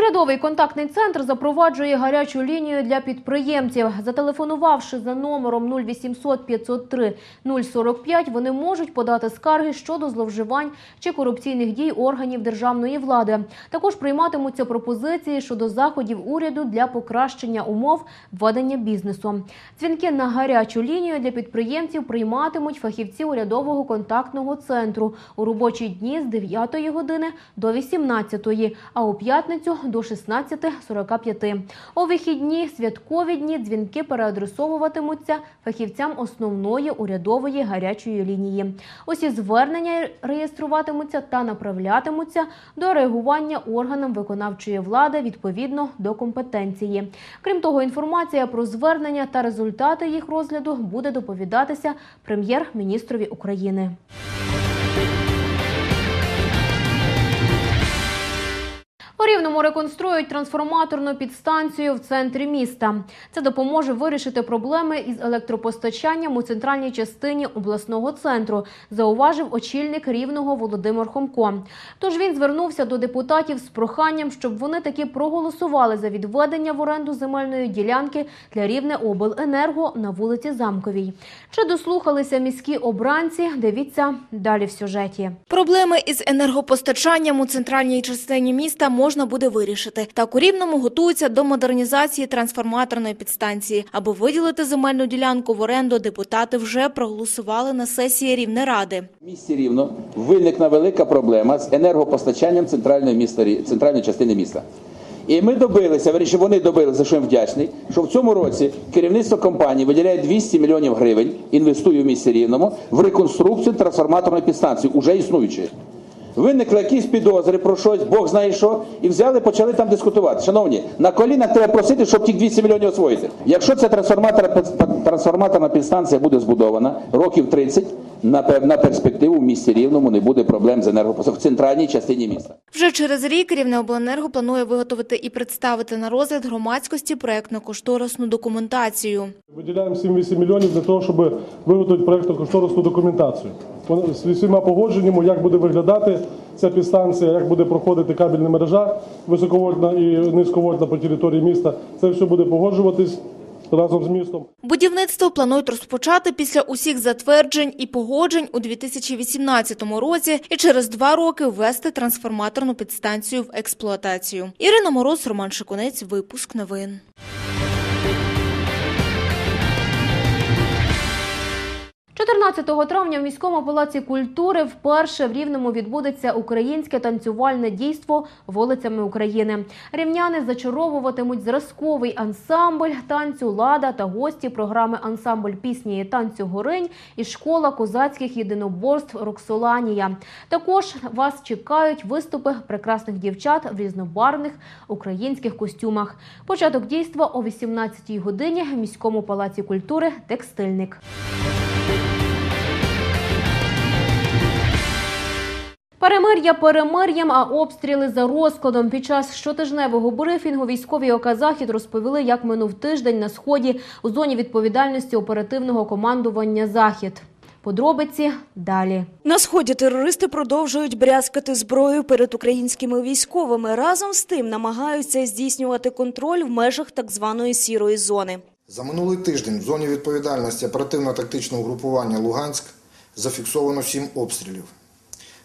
Урядовий контактний центр запроваджує гарячу лінію для підприємців. Зателефонувавши за номером 0800 503 045, вони можуть подати скарги щодо зловживань чи корупційних дій органів державної влади. Також прийматимуться пропозиції щодо заходів уряду для покращення умов ведення бізнесу. Дзвінки на гарячу лінію для підприємців прийматимуть фахівці урядового контактного центру у робочі дні з 9 години до 18, а у п'ятницю до 16.45. У вихідні святкові дні дзвінки переадресовуватимуться фахівцям основної урядової гарячої лінії. Усі звернення реєструватимуться та направлятимуться до реагування органам виконавчої влади відповідно до компетенції. Крім того, інформація про звернення та результати їх розгляду буде доповідатися прем'єр-міністрові України. У Рівному реконструюють трансформаторну підстанцію в центрі міста. Це допоможе вирішити проблеми із електропостачанням у центральній частині обласного центру, зауважив очільник рівного Володимир Хомко. Тож він звернувся до депутатів з проханням, щоб вони таки проголосували за відведення в оренду земельної ділянки для рівне обленерго на вулиці Замковій. Чи дослухалися міські обранці? Дивіться далі в сюжеті. Проблеми із енергопостачанням у центральній частині міста можна буде вирішити. Так у Рівному готуються до модернізації трансформаторної підстанції. Аби виділити земельну ділянку в оренду, депутати вже проголосували на сесії Рівнеради. В місті Рівно виникла велика проблема з енергопостачанням центральної, міста, центральної частини міста. І ми добилися, вірніше, вони добилися, що їм вдячний, що в цьому році керівництво компанії виділяє 200 мільйонів гривень, інвестує в місті Рівному в реконструкцію трансформаторної підстанції, уже існуючої. Виникли якісь підозри про щось, Бог знає що, і взяли, почали там дискутувати. Шановні, на колінах треба просити, щоб ті 200 мільйонів освоїти. Якщо ця трансформатор, трансформаторна підстанція буде збудована років 30, на, на перспективу в місті Рівному не буде проблем з енергопостачанням в центральній частині міста. Вже через рік Рівне обленерго планує виготовити і представити на розгляд громадськості проектно-кошторисну документацію. Виділяємо 7-8 мільйонів для того, щоб виготовити проєктно-кошторисну документацію. З усіма погодженнями, як буде виглядати ця підстанція, як буде проходити кабельна мережа високовольтна і низьковольтна по території міста. Це все буде погоджуватись разом з містом. Будівництво планують розпочати після усіх затверджень і погоджень у 2018 році і через два роки ввести трансформаторну підстанцію в експлуатацію. Ірина Мороз, Роман Шикунець, випуск новин. 14 травня в міському палаці культури вперше в Рівному відбудеться українське танцювальне дійство вулицями України. Рівняни зачаровуватимуть зразковий ансамбль танцю Лада та гості програми ансамбль пісні і танцю Горинь і школа козацьких єдиноборств Роксоланія. Також вас чекають виступи прекрасних дівчат в різнобарвних українських костюмах. Початок дійства о 18 годині в міському палаці культури Текстильник. Перемир'я перемир'ям, а обстріли за розкладом. Під час щотижневого брифінгу військові ОК «Захід» розповіли, як минув тиждень на сході у зоні відповідальності оперативного командування Захід. Подробиці далі. На сході терористи продовжують брязкати зброєю перед українськими військовими. Разом з тим намагаються здійснювати контроль в межах так званої сірої зони. За минулий тиждень в зоні відповідальності оперативно-тактичного групування Луганськ зафіксовано 7 обстрілів.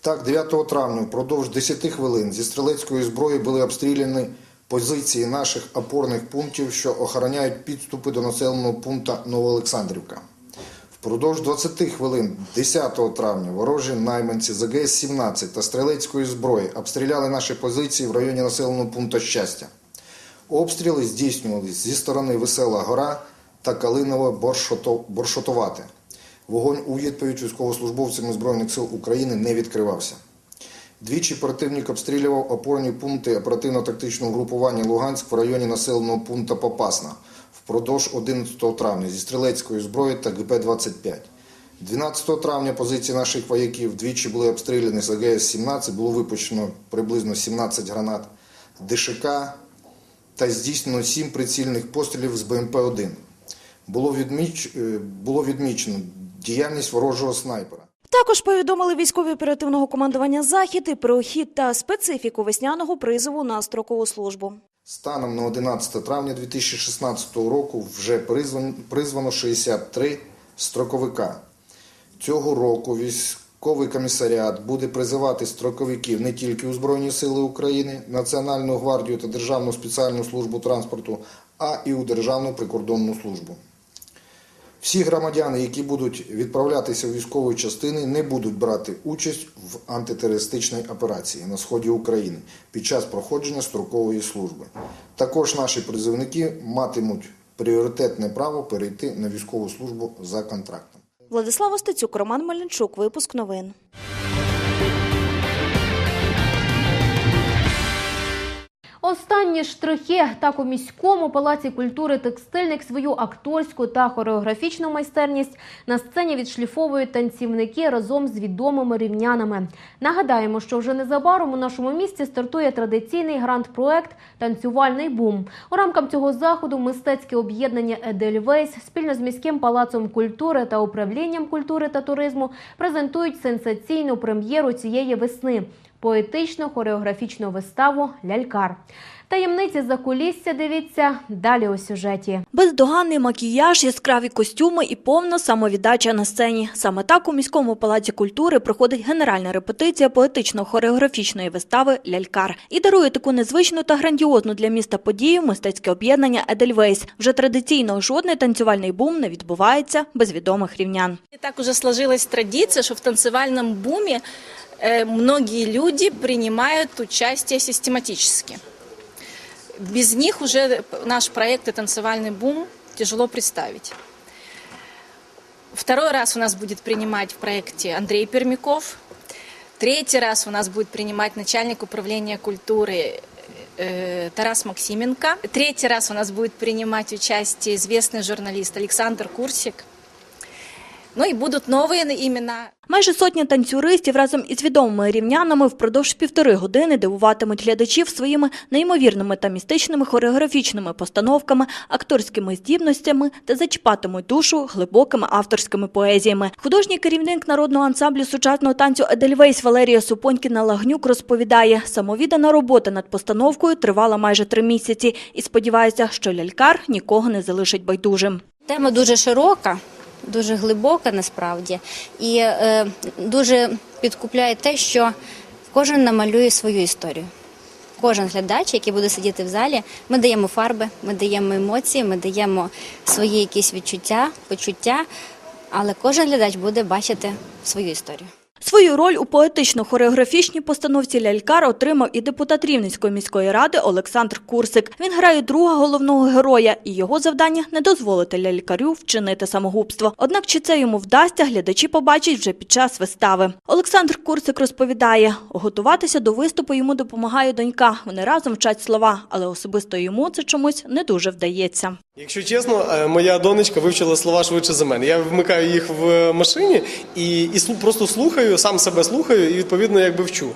Так, 9 травня впродовж 10 хвилин зі стрілецької зброї були обстріляні позиції наших опорних пунктів, що охороняють підступи до населеного пункту Новоолександрівка. Впродовж 20 хвилин 10 травня ворожі найманці з АГС-17 та стрілецької зброї обстріляли наші позиції в районі населеного пункту Щастя. Обстріли здійснювалися зі сторони Весела Гора та Калинове Боршотовате. Вогонь у відповідь військовослужбовцями Збройних сил України не відкривався. Двічі противник обстрілював опорні пункти оперативно-тактичного групування Луганськ в районі населеного пункту Попасна впродовж 11 травня зі стрілецької зброї та ГП-25. 12 травня позиції наших вояків двічі були обстріляні з АГС-17, було випущено приблизно 17 гранат. ДШК та здійснено 7 прицільних пострілів з БМП-1. Було, відміч... е, було відмічено діяльність ворожого снайпера. Також повідомили військові оперативного командування «Захід» і про хід та специфіку весняного призову на строкову службу. Станом на 11 травня 2016 року вже призван- призвано 63 строковика. Цього року військовий комісаріат буде призивати строковиків не тільки у Збройні Сили України, Національну гвардію та Державну спеціальну службу транспорту, а і у Державну прикордонну службу. Всі громадяни, які будуть відправлятися в військові частини, не будуть брати участь в антитерористичній операції на сході України під час проходження строкової служби. Також наші призовники матимуть пріоритетне право перейти на військову службу за контрактом. Владислава Стецюк, Роман Мельничук. Випуск новин. Останні штрихи так у міському палаці культури текстильник свою акторську та хореографічну майстерність на сцені відшліфовують танцівники разом з відомими рівнянами. Нагадаємо, що вже незабаром у нашому місті стартує традиційний гранд-проект Танцювальний бум. У рамках цього заходу мистецьке об'єднання Едельвейс спільно з міським палацом культури та управлінням культури та туризму презентують сенсаційну прем'єру цієї весни поетично-хореографічну виставу Лялькар. Таємниці за кулісся дивіться далі у сюжеті. Бездоганний макіяж, яскраві костюми і повна самовіддача на сцені. Саме так у міському палаці культури проходить генеральна репетиція поетично-хореографічної вистави Лялькар. І дарує таку незвичну та грандіозну для міста подію мистецьке об'єднання Едельвейс. Вже традиційно жодний танцювальний бум не відбувається без відомих рівнян. Так уже сложилась традиция, что в танцевальном буме э, многие люди принимают участие систематически. Без них уже наш проект и танцевальный бум тяжело представить. Второй раз у нас будет принимать в проекте Андрей Пермяков. Третий раз у нас будет принимать начальник управления культуры э, Тарас Максименко. Третий раз у нас будет принимать участие известный журналист Александр Курсик. Ну и будут новые имена. Майже сотня танцюристів разом із відомими рівнянами впродовж півтори години дивуватимуть глядачів своїми неймовірними та містичними хореографічними постановками, акторськими здібностями та зачіпатимуть душу глибокими авторськими поезіями. Художній керівник народного ансамблю сучасного танцю Едельвейс Валерія Супонькіна Лагнюк розповідає, самовіддана робота над постановкою тривала майже три місяці і сподівається, що лялькар нікого не залишить байдужим. Тема дуже широка, дуже глибока насправді, і е, дуже підкупляє те, що кожен намалює свою історію. Кожен глядач, який буде сидіти в залі, ми даємо фарби, ми даємо емоції, ми даємо свої якісь відчуття, почуття, але кожен глядач буде бачити свою історію. Свою роль у поетично-хореографічній постановці «Лялькар» отримав і депутат Рівненської міської ради Олександр Курсик. Він грає друга головного героя, і його завдання – не дозволити лялькарю вчинити самогубство. Однак чи це йому вдасться, глядачі побачать вже під час вистави. Олександр Курсик розповідає, готуватися до виступу йому допомагає донька. Вони разом вчать слова, але особисто йому це чомусь не дуже вдається. Якщо чесно, е, моя донечка вивчила слова швидше за мене. Я вмикаю їх в машині і, і просто слухаю, сам себе слухаю і відповідно якби вчу.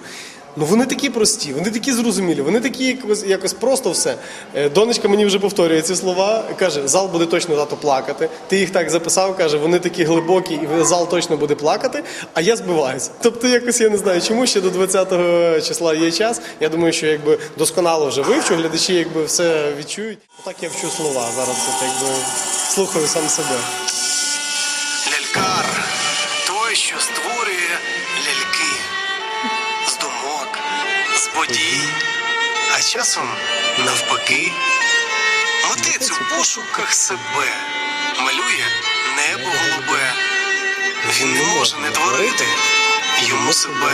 Ну вони такі прості, вони такі зрозумілі, вони такі якось, якось просто все. Е, Донечка мені вже повторює ці слова, каже, зал буде точно тато плакати. Ти їх так записав, каже, вони такі глибокі, і зал точно буде плакати, а я збиваюся. Тобто, якось я не знаю, чому ще до 20-го числа є час. Я думаю, що якби досконало вже вивчу, глядачі якби все відчують. Так я вчу слова. Зараз от, якби слухаю сам себе. Подій, а часом навпаки. Митець у пошуках себе малює небо голубе. Він не може не творити, йому себе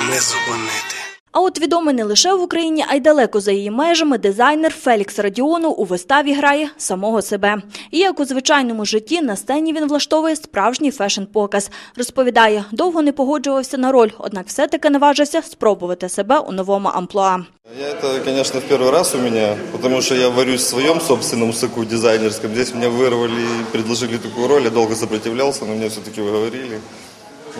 не зупинити. А от відомий не лише в Україні, а й далеко за її межами дизайнер Фелікс Радіону у виставі грає самого себе. І як у звичайному житті на сцені він влаштовує справжній фешн-показ. Розповідає, довго не погоджувався на роль, однак все-таки наважився спробувати себе у новому амплуа. Я это, конечно, в первый раз у меня, потому что я варюсь в своем собственном соку дизайнерском. Здесь меня вырвали и предложили такую роль. Я долго сопротивлялся, но меня все-таки уговорили.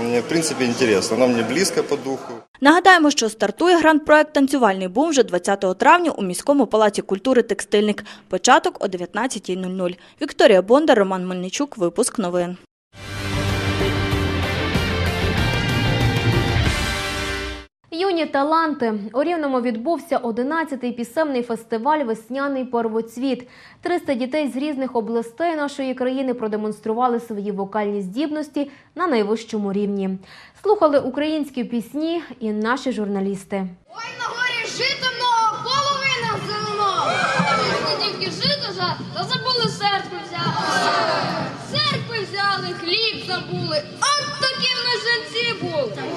Мне, в принципі, інтересно. Она мені близько по духу. Нагадаємо, що стартує гранд-проект «Танцювальний бум» вже 20 травня у міському палаці культури «Текстильник». Початок о 19.00. Вікторія Бондар, Роман Мельничук. Випуск новин. Юні таланти у Рівному відбувся 11-й пісенний фестиваль Весняний первоцвіт. 300 дітей з різних областей нашої країни продемонстрували свої вокальні здібності на найвищому рівні. Слухали українські пісні і наші журналісти. Ой, на горі жито много, половина зелено. Не тільки жито жати, та забули церкви взяти. Церкви взяли, хліб забули. От такі в нас жінці були.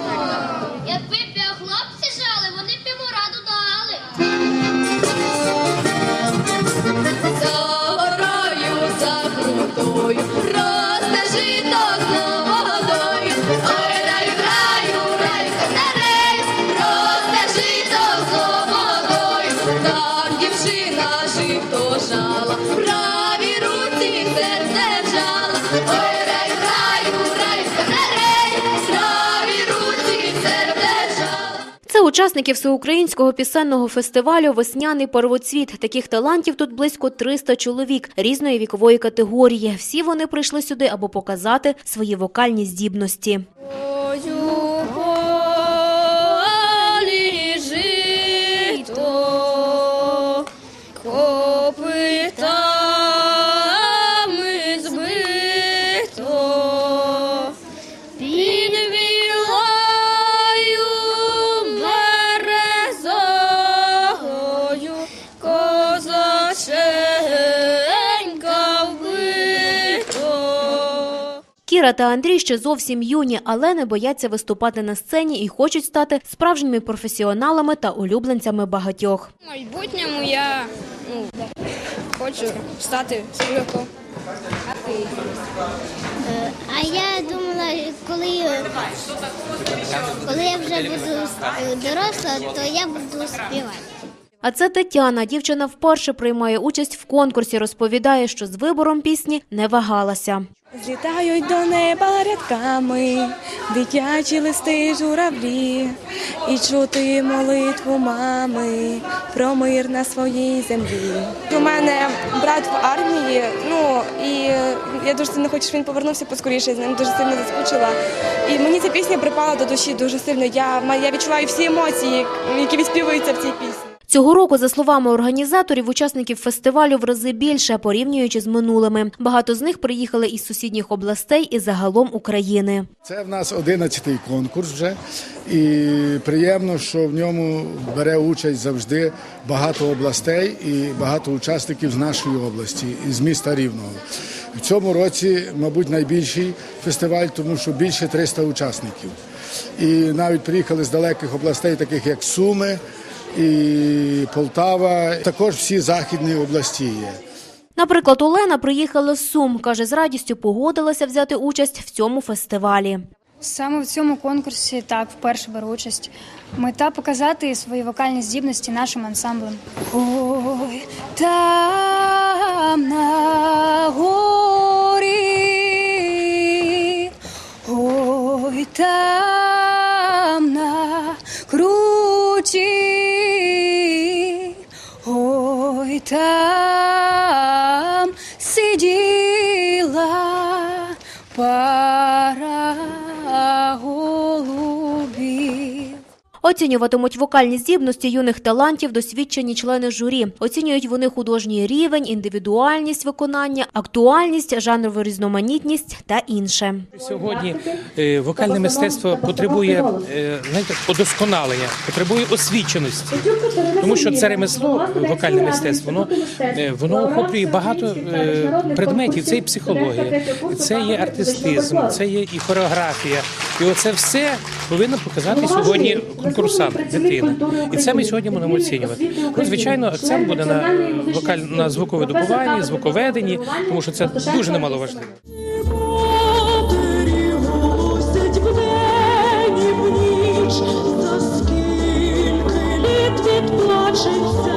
Це учасники всеукраїнського пісенного фестивалю Весняний первоцвіт. Таких талантів тут близько 300 чоловік різної вікової категорії. Всі вони прийшли сюди, аби показати свої вокальні здібності. Кіра та Андрій ще зовсім юні, але не бояться виступати на сцені і хочуть стати справжніми професіоналами та улюбленцями багатьох. В майбутньому я ну, хочу стати співаком. А я думала, коли, коли я вже буду е, доросла, то я буду співати. А це Тетяна. Дівчина вперше приймає участь в конкурсі. Розповідає, що з вибором пісні не вагалася. Злітають до неба рядками дитячі листи журавлі, і чути молитву мами про мир на своїй землі. У мене брат в армії, ну і я дуже сильно хочу, щоб він повернувся поскоріше, з ним дуже сильно заскучила. І мені ця пісня припала до душі дуже сильно. Я, я відчуваю всі емоції, які відспівуються в цій пісні. Цього року, за словами організаторів, учасників фестивалю в рази більше, порівнюючи з минулими. Багато з них приїхали із сусідніх областей і загалом України. Це в нас 11-й конкурс вже, і приємно, що в ньому бере участь завжди багато областей і багато учасників з нашої області, із міста Рівного. В цьому році, мабуть, найбільший фестиваль, тому що більше 300 учасників. І навіть приїхали з далеких областей, таких як Суми і Полтава. Також всі західні області є. Наприклад, Олена приїхала з Сум. Каже, з радістю погодилася взяти участь в цьому фестивалі. Саме в цьому конкурсі так вперше беру участь. Мета показати свої вокальні здібності нашим ансамблем. Ой, там на горі, ой, там ой, Оцінюватимуть вокальні здібності юних талантів досвідчені члени журі. Оцінюють вони художній рівень, індивідуальність виконання, актуальність, жанрову різноманітність та інше. Сьогодні е, вокальне мистецтво потребує е, знаєте, удосконалення, потребує освіченості, тому що це ремесло, вокальне мистецтво, воно, е, воно охоплює багато предметів. Це і психологія, це є артистизм, це є і хореографія. І оце все повинно показати сьогодні конкурсант, дитина. І це ми сьогодні будемо оцінювати. Ну, звичайно, акцент буде на вокаль на звукове добуванні, звуковеденні, тому що це дуже немаловажливо. За скільки літ відплачеться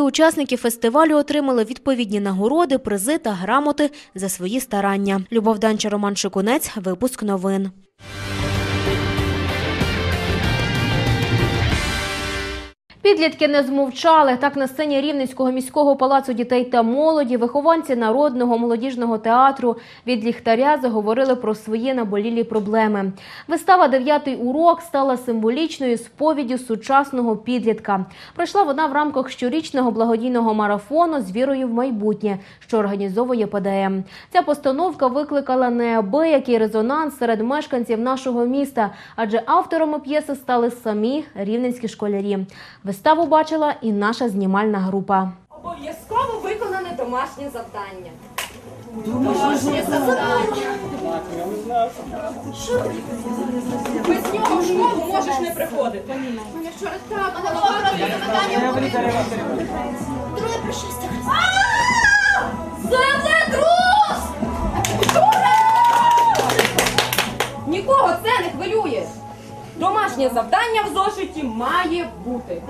учасники фестивалю отримали відповідні нагороди, призи та грамоти за свої старання. Любов Данча, Роман Шикунець, випуск новин. Підлітки не змовчали. Так на сцені Рівненського міського палацу дітей та молоді вихованці народного молодіжного театру від ліхтаря заговорили про свої наболілі проблеми. Вистава «Дев'ятий урок стала символічною сповіддю сучасного підлітка. Пройшла вона в рамках щорічного благодійного марафону з вірою в майбутнє, що організовує ПДМ. Ця постановка викликала неабиякий резонанс серед мешканців нашого міста, адже авторами п'єси стали самі рівненські школярі. Виставу бачила і наша знімальна група. Обов'язково виконане домашнє завдання. Домашнє завдання. Без нього в школу можеш не приходити. Мене вчора так Друге пришестя. Землетрус! Нікого Домашнє завдання в зошиті має бути.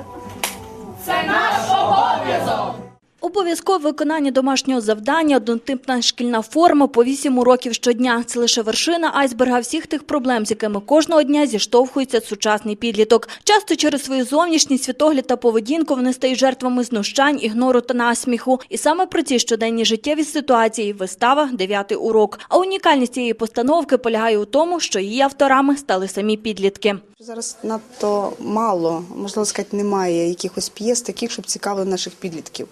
Це наш обов'язок. Обов'язкове виконання домашнього завдання, однотипна шкільна форма по 8 уроків щодня. Це лише вершина айсберга всіх тих проблем, з якими кожного дня зіштовхується сучасний підліток. Часто через свою зовнішність, світогляд та поведінку вони стають жертвами знущань, ігнору та насміху. І саме про ці щоденні життєві ситуації вистава «Дев'ятий урок. А унікальність цієї постановки полягає у тому, що її авторами стали самі підлітки. Зараз надто мало, можливо сказати, немає якихось п'єс таких, щоб цікавили наших підлітків.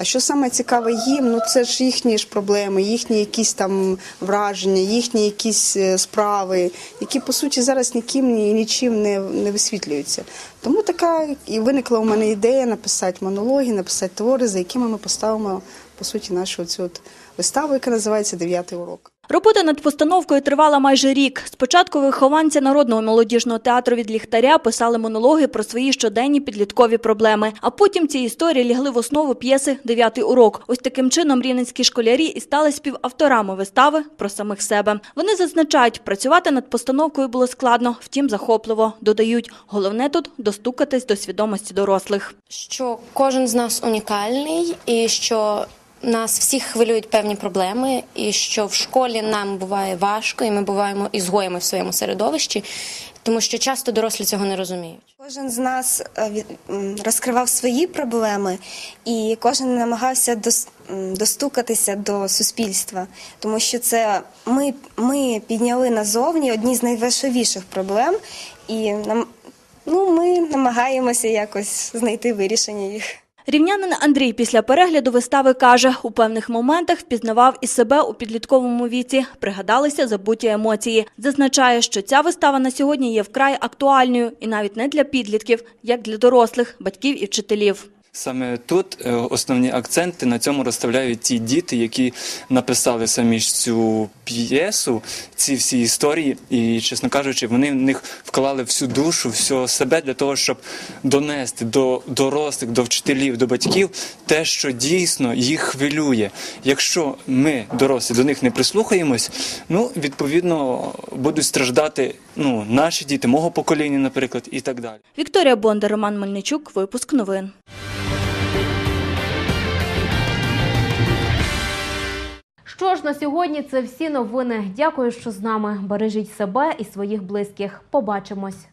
А що саме цікаве їм, ну це ж їхні ж проблеми, їхні якісь там враження, їхні якісь е, справи, які по суті зараз ніким і нічим не, не висвітлюються. Тому така і виникла у мене ідея написати монологи, написати твори, за якими ми поставимо по суті нашу цю виставу, яка називається Дев'ятий урок. Робота над постановкою тривала майже рік. Спочатку вихованці народного молодіжного театру від ліхтаря писали монологи про свої щоденні підліткові проблеми. А потім ці історії лягли в основу п'єси Дев'ятий урок. Ось таким чином рівненські школярі і стали співавторами вистави про самих себе. Вони зазначають, працювати над постановкою було складно, втім захопливо. Додають, головне тут достукатись до свідомості дорослих. що кожен з нас унікальний і що нас всіх хвилюють певні проблеми, і що в школі нам буває важко, і ми буваємо ізгоями в своєму середовищі, тому що часто дорослі цього не розуміють. Кожен з нас е, розкривав свої проблеми, і кожен намагався достукатися до суспільства, тому що це ми, ми підняли назовні одні з найважливіших проблем, і нам, ну, ми намагаємося якось знайти вирішення їх. Рівнянин Андрій після перегляду вистави каже, у певних моментах впізнавав і себе у підлітковому віці. Пригадалися забуті емоції. Зазначає, що ця вистава на сьогодні є вкрай актуальною і навіть не для підлітків, як для дорослих, батьків і вчителів. Саме тут е, основні акценти на цьому розставляють ті діти, які написали самі ж цю п'єсу, ці всі історії, і, чесно кажучи, вони в них вклали всю душу, всього себе для того, щоб донести до дорослих, до вчителів, до батьків те, що дійсно їх хвилює. Якщо ми, дорослі, до них не прислухаємось, ну відповідно будуть страждати ну, наші діти, мого покоління, наприклад, і так далі. Вікторія Бондар, Роман Мельничук, випуск новин. Що ж на сьогодні це всі новини. Дякую, що з нами. Бережіть себе і своїх близьких. Побачимось.